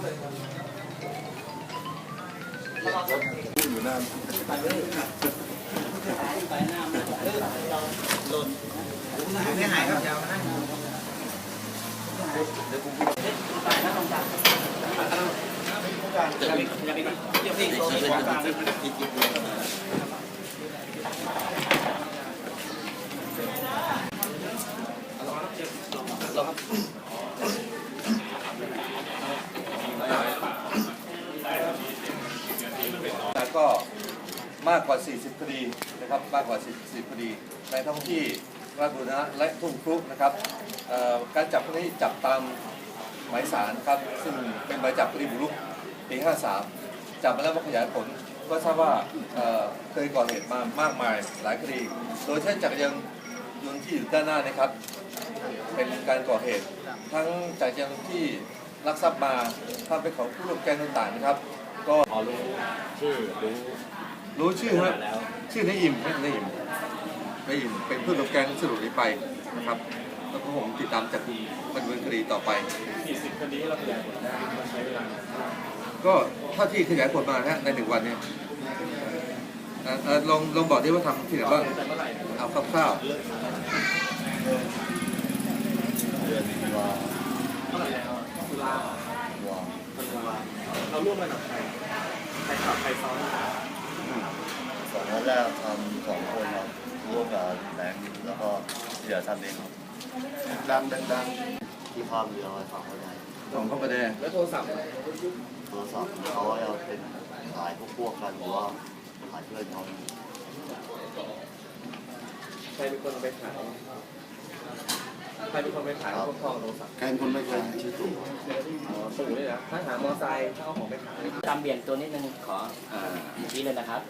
อยู่นานไม่หายครับยาวนะแล้วก็ มากกว่า 40 คดีนะครับมากกว่า 40 คดี ในท้องที่ราชบุรณะและทุ่งครุนะครับการจับครั้งนี้จับตามหมายสารครับซึ่งเป็นหมายจับคดีบุรุกปี 53 จับมาแล้วมาขยายผลก็ทราบว่าเเคยก่อเหตุมามากมายหลายคดี โดยใช้จักรยานยนต์ที่อยู่ด้านหน้านะครับ เป็นการก่อเหตุ ทั้งจักรยานที่ลักทรัพย์มาถ้าเป็นของผู้ร่วมแก๊งต่างๆนะครับ ก็พอรู้ชื่อรู้ รู้ชื่อฮะแล้วชื่อนายอิ่มนายอิ่มนายอิ่มเป็นเพื่อนร่วมแก๊งสรุปนี้ไปนะครับ แล้วก็ผมติดตามจับกุมดำเนินคดีต่อไปกี่สิบคดีเราขยายผลได้มันใช้เวลาก็เท่าที่ขยายผลมาฮะในหนึ่งวันเนี่ยเอ่อเอ่อลองลองบอกได้ว่าทำที่ไหนบ้างแต่เมื่อไหร่เอาคร่าวเมื่อไหร่แล้วตุลาตุลาเราร่วมกันกับใครใครขับใครซ้อนส องวันแรกทำสองคนครับร่วมกับแบงค์แล้วก็เหลือทำเองครับดังดังที่ข้ามเรือไปฝั่งคนไทยๆสองข้าประแดงแล้วโทรศัพท์โทรศัพท์เขาจะเป็นขายพวกพวกกันหรือว่าขายเพื่อนเขาใครเป็นคนเอาไปขายใครเป็นคนไปขายพวกทองโทรศัพท์ใครเป็นคนไม่ขายชื่อตู่อ๋อตู่นี่นะถ้าหามอไซค์ถ้าเอาของไปขายตามเบี่ยงตัวนิดนึงขออ่าชี้เลยนะครับ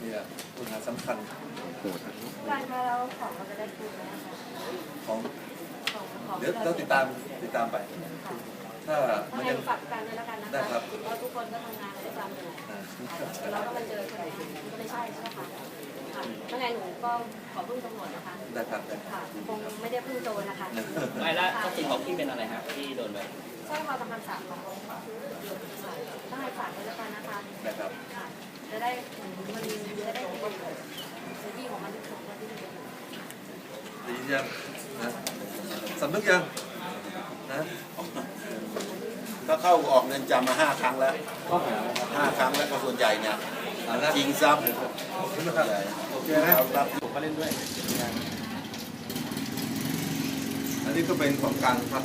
เนี่ยปัญหาสำคัญโหดการมาเราของเราจะได้คืนไหมคะของของเดี๋ยวเราติดตามติดตามไป ถ้าต้อมันยังฝากกันด้วยแล้วกันนะได้คะครับเพราะทุกคนก็ทำงานด้วยความเหนื่อยอ่าเราก็มาเจอคนไหมันก็ไม่ใช่ใช่ไหมคะค่ะไงหนูก็ขอพึ่งตำรวจนะคะได้ครับได้ครับค่ะคงไม่ได้พึ่งโจรนะคะ ไม่ละทรัพย์สินของพี่เป็นอะไรฮะที่โดนไป ใช่ค่ะกำลังสามของต้องให้ฝากด้วยแล้วกันนะคะได้ครับจะได้มันจะได้เป็นพื้นที่ของมันทุกคนที่ดีดียังนะสำนึกยังนะก็เข้าออกเงินจำมาห้าครั้งแล้วห้าครั้งแล้วก็ส่วนใหญ่เนี่ยจริงซับโอเคนะครับผมมาเล่นด้วย อันนี้ก็เป็นของกลารครับ